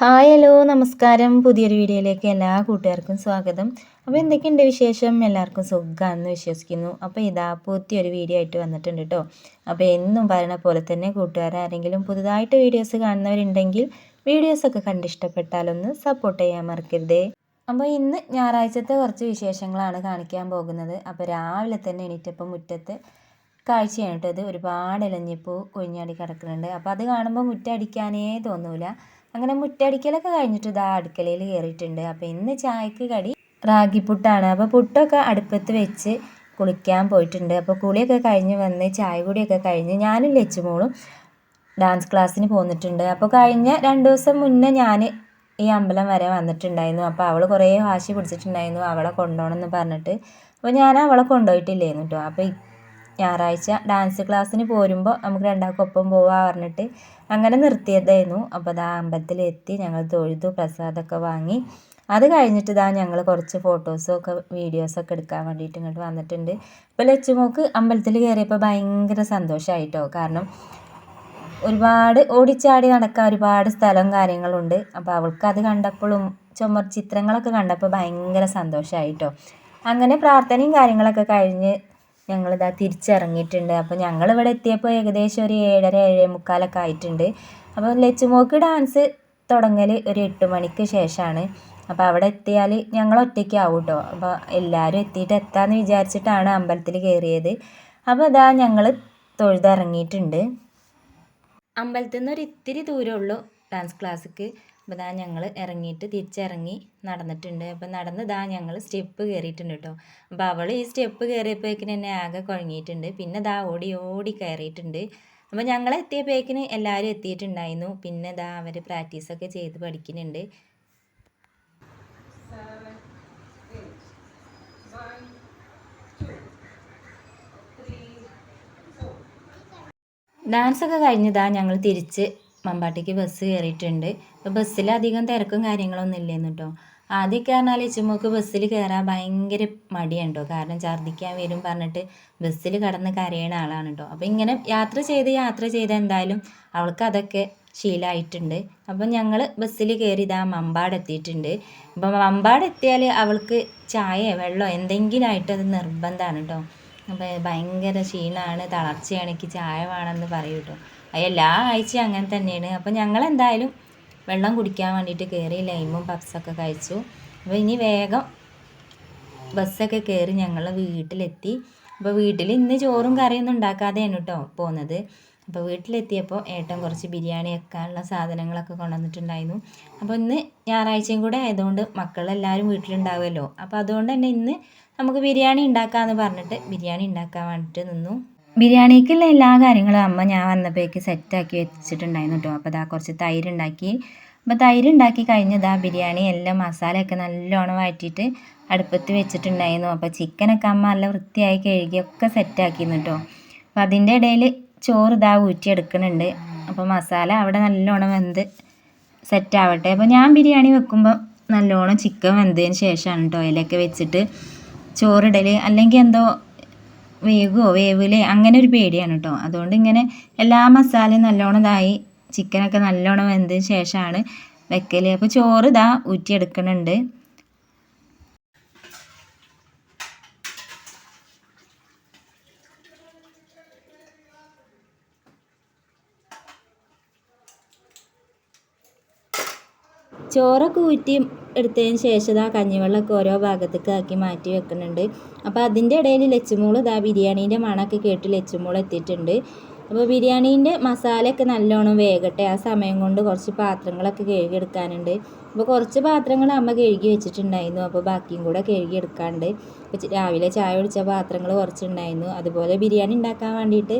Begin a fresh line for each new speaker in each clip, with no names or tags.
Hi hello നമസ്കാരം. പുതിയൊരു വീഡിയോയിലേക്ക് എല്ലാ കൂട്ടുകാർക്കും സ്വാഗതം. അപ്പോൾ എന്തൊക്കെയുണ്ട് വിശേഷം? എല്ലാവർക്കും സുഖമാണെന്ന് വിശ്വസിക്കുന്നു. അപ്പോൾ ഇതാ പുതിയൊരു വീഡിയോ ആയിട്ട് വന്നിട്ടുണ്ട് കേട്ടോ അപ്പോൾ എന്നും പറയണ പോലെ തന്നെ കൂട്ടുകാർ ആരെങ്കിലും പുതുതായിട്ട് വീഡിയോസ് കാണുന്നവരുണ്ടെങ്കിൽ വീഡിയോസൊക്കെ കണ്ടിഷ്ടപ്പെട്ടാലൊന്ന് സപ്പോർട്ട് ചെയ്യാൻ മറക്കരുതേ. അപ്പോൾ ഇന്ന് ഞായറാഴ്ചത്തെ കുറച്ച് വിശേഷങ്ങളാണ് കാണിക്കാൻ പോകുന്നത്. അപ്പോൾ രാവിലെ തന്നെ എണീറ്റപ്പം മുറ്റത്ത് കാഴ്ചയാണ് കേട്ടോ ഇത്. ഒരുപാട് ഇലഞ്ഞിപ്പൂ കൊഴിഞ്ഞാടി കിടക്കുന്നുണ്ട്. അപ്പോൾ അത് കാണുമ്പോൾ മുറ്റടിക്കാനേ തോന്നൂല. അങ്ങനെ മുറ്റടിക്കലൊക്കെ കഴിഞ്ഞിട്ട് ഇതാ അടുക്കളയിൽ കയറിയിട്ടുണ്ട്. അപ്പോൾ ഇന്ന് ചായക്ക് കടി റാഗിപ്പുട്ടാണ് അപ്പോൾ പുട്ടൊക്കെ അടുപ്പത്ത് വെച്ച് കുളിക്കാൻ പോയിട്ടുണ്ട്. അപ്പോൾ കുളിയൊക്കെ കഴിഞ്ഞ് വന്ന് ചായ കൂടിയൊക്കെ കഴിഞ്ഞ് ഞാനും ലച്ചുമോളും ഡാൻസ് ക്ലാസ്സിന് പോന്നിട്ടുണ്ട്. അപ്പോൾ കഴിഞ്ഞ രണ്ട് ദിവസം മുന്നേ ഞാൻ ഈ അമ്പലം വരെ വന്നിട്ടുണ്ടായിരുന്നു. അപ്പോൾ അവൾ കുറേ വാശി പിടിച്ചിട്ടുണ്ടായിരുന്നു. അവളെ കൊണ്ടുപോകണം എന്ന് പറഞ്ഞിട്ട്. അപ്പോൾ ഞാൻ അവളെ കൊണ്ടുപോയിട്ടില്ലായിരുന്നു കേട്ടോ. അപ്പോൾ ഞായറാഴ്ച ഡാൻസ് ക്ലാസ്സിന് പോരുമ്പോൾ നമുക്ക് രണ്ടാൾക്കും ഒപ്പം പോവാ പറഞ്ഞിട്ട് അങ്ങനെ നിർത്തിയതായിരുന്നു. അപ്പോൾ അതാ അമ്പലത്തിലെത്തി ഞങ്ങൾ തൊഴുതു പ്രസാദമൊക്കെ വാങ്ങി. അത് കഴിഞ്ഞിട്ട് ഇതാ ഞങ്ങൾ കുറച്ച് ഫോട്ടോസും ഒക്കെ വീഡിയോസൊക്കെ എടുക്കാൻ വേണ്ടിയിട്ട് ഇങ്ങോട്ട് വന്നിട്ടുണ്ട്. ഇപ്പോൾ ലച്ചുമോക്ക് അമ്പലത്തിൽ കയറിയപ്പോൾ ഭയങ്കര സന്തോഷമായിട്ടോ കാരണം ഒരുപാട് ഓടിച്ചാടി നടക്കാൻ ഒരുപാട് സ്ഥലവും കാര്യങ്ങളുണ്ട്. അപ്പോൾ അവൾക്ക് അത് കണ്ടപ്പോഴും ചുമർ ചിത്രങ്ങളൊക്കെ കണ്ടപ്പോൾ ഭയങ്കര സന്തോഷമായിട്ടോ അങ്ങനെ പ്രാർത്ഥനയും കാര്യങ്ങളൊക്കെ കഴിഞ്ഞ് ഞങ്ങളിതാ തിരിച്ചിറങ്ങിയിട്ടുണ്ട്. അപ്പോൾ ഞങ്ങളിവിടെ എത്തിയപ്പോൾ ഏകദേശം ഒരു ഏഴര ഏഴേ മുക്കാലൊക്കെ ആയിട്ടുണ്ട്. അപ്പോൾ ലച്ചുമോക്ക് ഡാൻസ് തുടങ്ങൽ ഒരു എട്ട് മണിക്ക് ശേഷമാണ് അപ്പോൾ അവിടെ എത്തിയാൽ ഞങ്ങൾ ഒറ്റയ്ക്കാവും കേട്ടോ അപ്പോൾ എല്ലാവരും എത്തിയിട്ട് എത്താമെന്ന് വിചാരിച്ചിട്ടാണ് അമ്പലത്തിൽ കയറിയത്. അപ്പോൾ അതാ ഞങ്ങൾ തൊഴുതിറങ്ങിയിട്ടുണ്ട്. അമ്പലത്തിൽ നിന്ന് ഒരു ഇത്തിരി ദൂരമുള്ളൂ ഡാൻസ് ക്ലാസ്സിക്ക് അപ്പോൾ ഇതാ ഞങ്ങൾ ഇറങ്ങിയിട്ട് തിരിച്ചിറങ്ങി നടന്നിട്ടുണ്ട്. അപ്പോൾ നടന്ന് ഇതാ ഞങ്ങൾ സ്റ്റെപ്പ് കയറിയിട്ടുണ്ട് കേട്ടോ അപ്പോൾ അവൾ ഈ സ്റ്റെപ്പ് കയറിയപ്പോഴേക്കിന് എന്നെ ആകെ കുഴങ്ങിയിട്ടുണ്ട്. പിന്നെ ഇതാ ഓടി ഓടി കയറിയിട്ടുണ്ട്. അപ്പോൾ ഞങ്ങൾ എത്തിയപ്പോഴേക്കിന് എല്ലാവരും എത്തിയിട്ടുണ്ടായിരുന്നു. പിന്നെ ഇതാ അവർ പ്രാക്ടീസൊക്കെ ചെയ്ത് പഠിക്കുന്നുണ്ട്. ഡാൻസൊക്കെ കഴിഞ്ഞതാ ഞങ്ങൾ തിരിച്ച് മമ്പാട്ടിക്ക് ബസ് കയറിയിട്ടുണ്ട് ബസ്സിൽ അധികം തിരക്കും കാര്യങ്ങളൊന്നും ഇല്ലെന്ന് കേട്ടോ ആദ്യമൊക്കെ പറഞ്ഞാൽ ഇച്ചുമ്മക്ക് ബസ്സിൽ കയറാൻ ഭയങ്കര മടിയാണ് കാരണം ഛർദ്ദിക്കാൻ വരും പറഞ്ഞിട്ട് ബസ്സിൽ കടന്ന് കരയണ ആളാണ് കേട്ടോ അപ്പോൾ ഇങ്ങനെ യാത്ര ചെയ്ത് യാത്ര ചെയ്ത് എന്തായാലും അവൾക്ക് അതൊക്കെ ശീലമായിട്ടുണ്ട് അപ്പം ഞങ്ങൾ ബസ്സിൽ കയറി ഇതാ മമ്പാട് എത്തിയിട്ടുണ്ട്. അപ്പം മമ്പാട് എത്തിയാൽ അവൾക്ക് ചായ വെള്ളമോ എന്തെങ്കിലും ആയിട്ട് അത് നിർബന്ധമാണ് കേട്ടോ അപ്പോൾ ഭയങ്കര ക്ഷീണമാണ് തളർച്ചയാണ് എനിക്ക് ചായ വേണമെന്ന് പറയും കേട്ടോ എല്ലാ ആഴ്ചയും അങ്ങനെ തന്നെയാണ്. അപ്പോൾ ഞങ്ങൾ എന്തായാലും വെള്ളം കുടിക്കാൻ വേണ്ടിയിട്ട് കയറി ലൈമും പപ്സൊക്കെ കഴിച്ചു. അപ്പോൾ ഇനി വേഗം ബസ്സൊക്കെ കയറി ഞങ്ങൾ വീട്ടിലെത്തി. അപ്പോൾ വീട്ടിൽ ഇന്ന് ചോറും കറിയൊന്നും ഉണ്ടാക്കാതെയാണ് കേട്ടോ പോകുന്നത് അപ്പോൾ വീട്ടിലെത്തിയപ്പോൾ ഏട്ടൻ കുറച്ച് ബിരിയാണി വെക്കാനുള്ള സാധനങ്ങളൊക്കെ കൊണ്ടുവന്നിട്ടുണ്ടായിരുന്നു. അപ്പോൾ ഇന്ന് ഞായറാഴ്ചയും കൂടെ ആയതുകൊണ്ട് മക്കളെല്ലാവരും വീട്ടിലുണ്ടാവുമല്ലോ. അപ്പോൾ അതുകൊണ്ട് തന്നെ ഇന്ന് നമുക്ക് ബിരിയാണി ഉണ്ടാക്കാമെന്ന് പറഞ്ഞിട്ട് ബിരിയാണി ഉണ്ടാക്കാൻ വേണ്ടിയിട്ട് നിന്നു. ബിരിയാണിക്കുള്ള എല്ലാ കാര്യങ്ങളും അമ്മ ഞാൻ വന്നപ്പോഴേക്ക് സെറ്റാക്കി വെച്ചിട്ടുണ്ടായിരുന്നു കേട്ടോ. അപ്പോൾ അതാ കുറച്ച് തൈര് ഉണ്ടാക്കി അപ്പോൾ തൈര് ഉണ്ടാക്കി കഴിഞ്ഞതാ ബിരിയാണി എല്ലാം മസാലയൊക്കെ നല്ലോണം വഴറ്റിയിട്ട് അടുപ്പത്ത് വെച്ചിട്ടുണ്ടായിരുന്നു. അപ്പോൾ ചിക്കനൊക്കെ അമ്മ നല്ല വൃത്തിയായി കഴുകിയൊക്കെ സെറ്റാക്കിയിരുന്നു കേട്ടോ. അപ്പോൾ അതിന്റെ ഇടയിൽ ചോറ് ഇതാ ഊറ്റിയെടുക്കുന്നുണ്ട്. അപ്പോൾ മസാല അവിടെ നല്ലോണം വെന്ത് സെറ്റാവട്ടെ. അപ്പോൾ ഞാൻ ബിരിയാണി വെക്കുമ്പോൾ നല്ലോണം ചിക്കൻ വെന്തതിന് ശേഷമാണ് കേട്ടോ. അതിലൊക്കെ വെച്ചിട്ട് ചോറിടൽ അല്ലെങ്കിൽ എന്തോ വേകുമോ വേവില്ലേ അങ്ങനെ ഒരു പേടിയാണ് കേട്ടോ അതുകൊണ്ട് ഇങ്ങനെ എല്ലാ മസാലയും നല്ലോണം ഇതായി ചിക്കനൊക്കെ നല്ലോണം വെന്തതിന് ശേഷമാണ് വെക്കൽ അപ്പോൾ ചോറ് ഇതാ ഊറ്റിയെടുക്കുന്നുണ്ട് ചോറൊക്കെ ഊറ്റി എടുത്തതിന് ശേഷം ഇതാ കഞ്ഞിവെള്ളമൊക്കെ ഓരോ ഭാഗത്തേക്ക് ആക്കി മാറ്റി വെക്കുന്നുണ്ട്. അപ്പോൾ അതിന്റെ ഇടയിൽ ലച്ചുമൂൾ ഇതാ ബിരിയാണീന്റെ മണമൊക്കെ കേട്ട് ലച്ചുമൂൾ എത്തിയിട്ടുണ്ട്. അപ്പോൾ ബിരിയാണീന്റെ മസാലയൊക്കെ നല്ലോണം വേഗട്ടെ ആ സമയം കൊണ്ട് കുറച്ച് പാത്രങ്ങളൊക്കെ കഴുകിയെടുക്കാനുണ്ട്. അപ്പോൾ കുറച്ച് പാത്രങ്ങൾ അമ്മ കഴുകി വെച്ചിട്ടുണ്ടായിരുന്നു അപ്പോൾ ബാക്കിയും കൂടെ കഴുകിയെടുക്കാണ്ട്. രാവിലെ ചായ ഒഴിച്ച പാത്രങ്ങൾ കുറച്ചുണ്ടായിരുന്നു. അതുപോലെ ബിരിയാണി ഉണ്ടാക്കാൻ വേണ്ടിയിട്ട്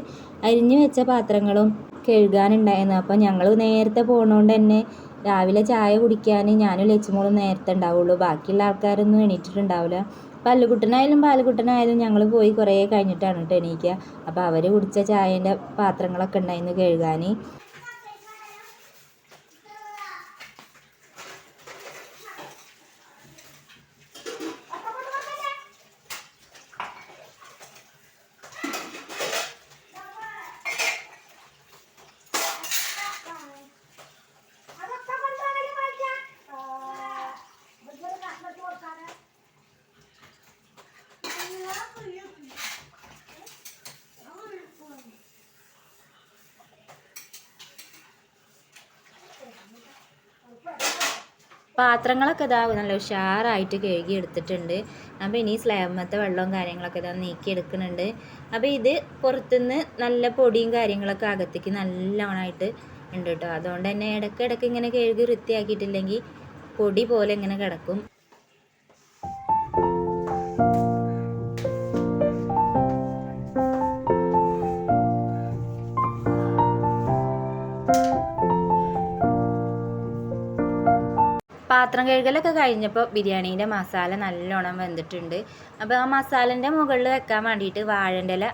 അരിഞ്ഞു വെച്ച പാത്രങ്ങളും കഴുകാനുണ്ടായിരുന്നു. അപ്പോൾ ഞങ്ങൾ നേരത്തെ പോകണോണ്ട് തന്നെ രാവിലെ ചായ കുടിക്കാൻ ഞാനും ലച്ചുമോളും നേരത്തെ ഉണ്ടാവുള്ളൂ. ബാക്കിയുള്ള ആൾക്കാരൊന്നും എണീറ്റിട്ടുണ്ടാവില്ല പല്ലുകുട്ടനായാലും പാലുകുട്ടനായാലും ഞങ്ങൾ പോയി കുറേ കഴിഞ്ഞിട്ടാണ് കേട്ടോ എണീക്കുക അപ്പോൾ അവർ കുടിച്ച ചായേന്റെ പാത്രങ്ങളൊക്കെ ഉണ്ടായിരുന്നു കഴുകാൻ പാത്രങ്ങളൊക്കെ ഇതാ നല്ല ഉഷാറായിട്ട് കഴുകി എടുത്തിട്ടുണ്ട് അപ്പോൾ ഇനി സ്ലാബമത്തെ വെള്ളവും കാര്യങ്ങളൊക്കെ ഇതാ നീക്കി എടുക്കുന്നുണ്ട് അപ്പോൾ ഇത് പുറത്തുനിന്ന് നല്ല പൊടിയും കാര്യങ്ങളൊക്കെ അകത്തേക്ക് നല്ലവണ്ണമായിട്ട് ഉണ്ട് കേട്ടോ. അതുകൊണ്ട് തന്നെ ഇടയ്ക്ക് ഇടയ്ക്ക് ഇങ്ങനെ കഴുകി വൃത്തിയാക്കിയിട്ടില്ലെങ്കിൽ പൊടി പോലെ ഇങ്ങനെ കിടക്കും. പാത്രം കഴുകലൊക്കെ കഴിഞ്ഞപ്പോൾ ബിരിയാണീന്റെ മസാല നല്ലോണം വെന്തിട്ടുണ്ട്. അപ്പോൾ ആ മസാലന്റെ മുകളിൽ വെക്കാൻ വേണ്ടിയിട്ട് വാഴന്റെ ഇല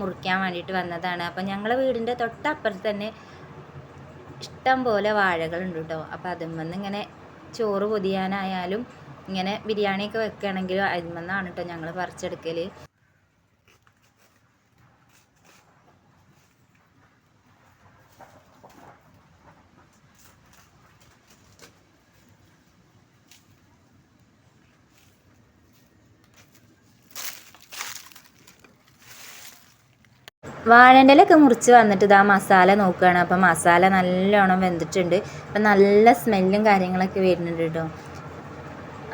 മുറിക്കാൻ വേണ്ടിയിട്ട് വന്നതാണ്. അപ്പോൾ ഞങ്ങളെ വീടിന്റെ തൊട്ടപ്പുറത്ത് തന്നെ ഇഷ്ടം പോലെ വാഴകളുണ്ട് കേട്ടോ അപ്പോൾ അതിന്മന്ന് ഇങ്ങനെ ചോറ് പൊതിയാനായാലും ഇങ്ങനെ ബിരിയാണിയൊക്കെ വെക്കുകയാണെങ്കിലും അതിന്മന്നാണ് കേട്ടോ ഞങ്ങൾ പറിച്ചെടുക്കൽ വാഴന്റെ മുറിച്ച് വന്നിട്ട് ഇതാ മസാല നോക്കുകയാണ് അപ്പം മസാല നല്ലോണം വെന്തിട്ടുണ്ട്. അപ്പം നല്ല സ്മെല്ലും കാര്യങ്ങളൊക്കെ വരുന്നുണ്ട് കേട്ടോ.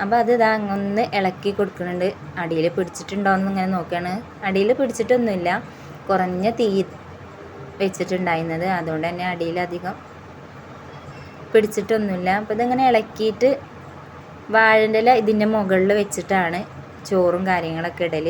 അപ്പോൾ അത് ഇതാ ഒന്ന് ഇളക്കി കൊടുക്കുന്നുണ്ട്. അടിയിൽ പിടിച്ചിട്ടുണ്ടോ എന്ന് ഇങ്ങനെ നോക്കുകയാണ് അടിയിൽ പിടിച്ചിട്ടൊന്നുമില്ല. കുറഞ്ഞ തീ വെച്ചിട്ടുണ്ടായിരുന്നത്. അതുകൊണ്ട് തന്നെ അടിയിലധികം പിടിച്ചിട്ടൊന്നുമില്ല. അപ്പോൾ ഇതിങ്ങനെ ഇളക്കിയിട്ട് വാഴന്റെ ഇല ഇതിന്റെ മുകളിൽ വെച്ചിട്ടാണ് ചോറും കാര്യങ്ങളൊക്കെ ഇടൽ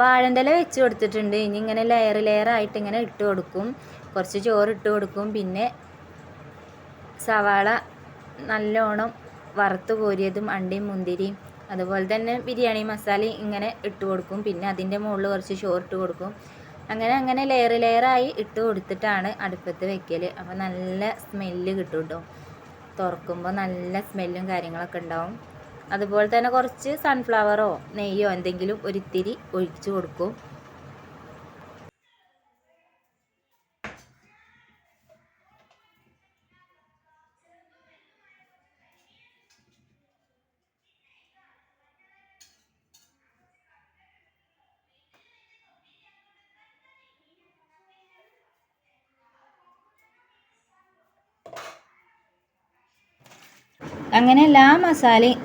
വാഴന്റെ ഇല വെച്ച് കൊടുത്തിട്ടുണ്ട്. ഇനി ഇങ്ങനെ ലെയർ ലെയർ ആയിട്ട് ഇങ്ങനെ ഇട്ട് കൊടുക്കും. കുറച്ച് ചോറ് ഇട്ട് കൊടുക്കും. പിന്നെ സവാള നല്ലോണം വറുത്ത് കോരിയതും അണ്ടിയും മുന്തിരിയും അതുപോലെ തന്നെ ബിരിയാണി മസാല ഇങ്ങനെ ഇട്ട് കൊടുക്കും. പിന്നെ അതിന്റെ മുകളിൽ കുറച്ച് ചോറ് ഇട്ട് കൊടുക്കും. അങ്ങനെ അങ്ങനെ ലെയർ ലെയറായി ഇട്ട് കൊടുത്തിട്ടാണ് അടുപ്പത്ത് വെക്കൽ അപ്പോൾ നല്ല സ്മെല്ല് കിട്ടും കേട്ടോ തുറക്കുമ്പോൾ നല്ല സ്മെല്ലും കാര്യങ്ങളൊക്കെ ഉണ്ടാവും. അതുപോലെ തന്നെ കുറച്ച് സൺഫ്ലവറോ നെയ്യോ എന്തെങ്കിലും ഒരിത്തിരി ഒഴിച്ചു കൊടുക്കും. അങ്ങനെ എല്ലാ മസാലയും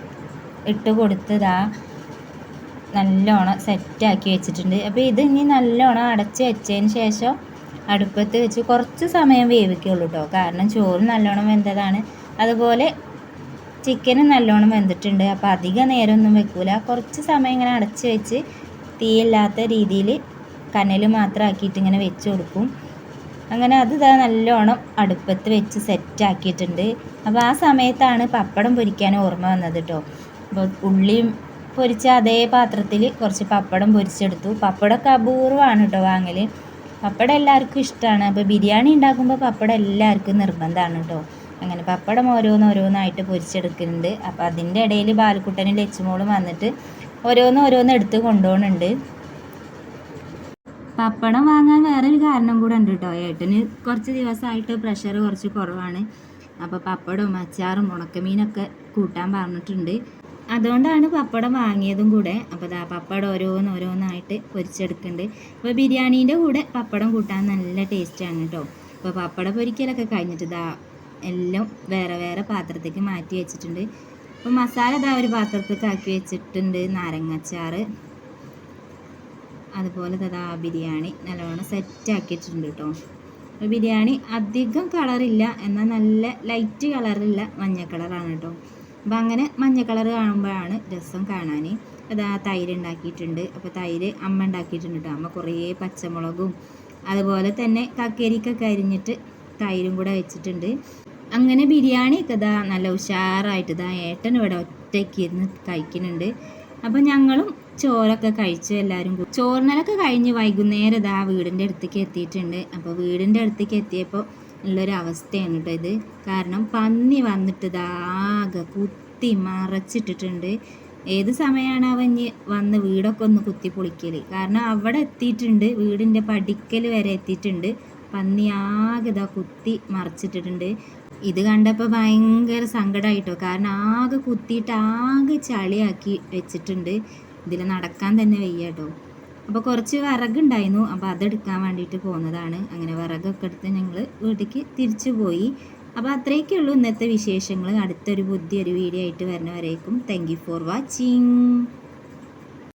ഇട്ട് കൊടുത്തതാ നല്ലോണം സെറ്റാക്കി വെച്ചിട്ടുണ്ട്. അപ്പോൾ ഇത് ഇനി നല്ലോണം അടച്ച് വെച്ചതിന് ശേഷം അടുപ്പത്ത് വെച്ച് കുറച്ച് സമയം വേവിക്കുള്ളൂ കേട്ടോ കാരണം ചോറ് നല്ലോണം വെന്തതാണ്. അതുപോലെ ചിക്കനും നല്ലോണം വെന്തിട്ടുണ്ട്. അപ്പോൾ അധിക നേരമൊന്നും വെക്കില്ല കുറച്ച് സമയം ഇങ്ങനെ അടച്ച് വെച്ച് തീയില്ലാത്ത രീതിയിൽ കനൽ മാത്രമാക്കിയിട്ട് ഇങ്ങനെ വെച്ച് കൊടുക്കും. അങ്ങനെ അത് ഇതാ നല്ലോണം അടുപ്പത്ത് വെച്ച് സെറ്റാക്കിയിട്ടുണ്ട് അപ്പോൾ ആ സമയത്താണ് പപ്പടം പൊരിക്കാൻ ഓർമ്മ വന്നത് കേട്ടോ ഉള്ളിയും പൊരിച്ച അതേ പാത്രത്തിൽ കുറച്ച് പപ്പടം പൊരിച്ചെടുത്തു. പപ്പടമൊക്കെ അപൂർവമാണ് കേട്ടോ വാങ്ങൽ പപ്പടം എല്ലാവർക്കും ഇഷ്ടമാണ് അപ്പോൾ ബിരിയാണി ഉണ്ടാക്കുമ്പോൾ പപ്പടം എല്ലാവർക്കും നിർബന്ധമാണ് കേട്ടോ അങ്ങനെ പപ്പടം ഓരോന്ന് ഓരോന്നായിട്ട് പൊരിച്ചെടുക്കുന്നുണ്ട്. അപ്പോൾ അതിന്റെ ഇടയിൽ ബാലക്കുട്ടനും ലച്ചുമോളും വന്നിട്ട് ഓരോന്ന് ഓരോന്ന് എടുത്ത് കൊണ്ടുപോകുന്നുണ്ട്. പപ്പടം വാങ്ങാൻ വേറൊരു കാരണം കൂടെ ഉണ്ട് കേട്ടോ ഏട്ടന് കുറച്ച് ദിവസമായിട്ട് പ്രഷർ കുറച്ച് കുറവാണ്. അപ്പോൾ പപ്പടവും അച്ചാറും ഉണക്കമീനൊക്കെ കൂട്ടാൻ പറഞ്ഞിട്ടുണ്ട്. അതുകൊണ്ടാണ് പപ്പടം വാങ്ങിയതും കൂടെ. അപ്പോൾ ദാ പപ്പടം ഓരോന്ന് ഓരോന്നായിട്ട് പൊരിച്ചെടുക്കുന്നുണ്ട്. അപ്പോൾ ബിരിയാണീന്റെ കൂടെ പപ്പടം കൂട്ടാൻ നല്ല ടേസ്റ്റാണ് കേട്ടോ അപ്പോൾ പപ്പടം പൊരിക്കലൊക്കെ കഴിഞ്ഞിട്ട് ദാ എല്ലാം വേറെ വേറെ പാത്രത്തേക്ക് മാറ്റി വെച്ചിട്ടുണ്ട്. അപ്പോൾ മസാല ദാ ഒരു പാത്രത്തേക്ക് ആക്കി വെച്ചിട്ടുണ്ട് നാരങ്ങച്ചാറ്. അതുപോലെ ദാ ബിരിയാണി നല്ലോണം സെറ്റ് ആക്കിയിട്ടുണ്ട് കേട്ടോ അപ്പോൾ ബിരിയാണി അധികം കളറില്ല എന്നാൽ നല്ല ലൈറ്റ് കളറില്ല മഞ്ഞ കളറാണ് കേട്ടോ അപ്പം അങ്ങനെ മഞ്ഞ കളർ കാണുമ്പോഴാണ് രസം കാണാൻ അത് തൈര് ഉണ്ടാക്കിയിട്ടുണ്ട്. അപ്പോൾ തൈര് അമ്മ ഉണ്ടാക്കിയിട്ടുണ്ട് കേട്ടോ അമ്മ കുറേ പച്ചമുളകും അതുപോലെ തന്നെ കക്കരിക്കൊക്കെ അരിഞ്ഞിട്ട് തൈരും കൂടെ വെച്ചിട്ടുണ്ട്. അങ്ങനെ ബിരിയാണി ഒക്കെ ഇതാ നല്ല ഉഷാറായിട്ട് ഇതാ ഏട്ടൻ ഇവിടെ ഒറ്റയ്ക്ക് ഇരുന്ന് കഴിക്കുന്നുണ്ട്. അപ്പം ഞങ്ങളും ചോറൊക്കെ കഴിച്ചു എല്ലാവരും കൂടി ചോറിനലൊക്കെ കഴിഞ്ഞ് വൈകുന്നേരം ഇതാ വീടിന്റെ അടുത്തേക്ക് എത്തിയിട്ടുണ്ട്. അപ്പോൾ വീടിന്റെ അടുത്തേക്ക് എത്തിയപ്പോൾ ഉള്ളൊരു അവസ്ഥയാണ് കേട്ടോ ഇത്. കാരണം പന്നി വന്നിട്ട് ആകെ കുത്തി മറച്ചിട്ടിട്ടുണ്ട്. ഏത് സമയമാണ് അവൻ വന്ന് വീടൊക്കെ ഒന്ന് കുത്തി പൊളിക്കൽ കാരണം അവിടെ എത്തിയിട്ടുണ്ട്. വീടിന്റെ പടിക്കൽ വരെ എത്തിയിട്ടുണ്ട്. പന്നി ആകെ ഇതാ കുത്തി മറച്ചിട്ടിട്ടുണ്ട്. ഇത് കണ്ടപ്പോൾ ഭയങ്കര സങ്കടമായിട്ടോ കാരണം ആകെ കുത്തിയിട്ട് ആകെ ചളിയാക്കി വെച്ചിട്ടുണ്ട്. ഇതിൽ നടക്കാൻ തന്നെ വയ്യ കേട്ടോ അപ്പോൾ കുറച്ച് വിറകുണ്ടായിരുന്നു. അപ്പോൾ അതെടുക്കാൻ വേണ്ടിയിട്ട് പോകുന്നതാണ് അങ്ങനെ വിറകൊക്കെ എടുത്ത് ഞങ്ങൾ വീട്ടിലേക്ക് തിരിച്ചു പോയി. അപ്പോൾ അത്രയൊക്കെ ഉള്ളൂ ഇന്നത്തെ വിശേഷങ്ങൾ അടുത്തൊരു ബുദ്ധി ഒരു വീഡിയോ ആയിട്ട് വരുന്നവരേക്കും താങ്ക് യു ഫോർ വാച്ചിങ്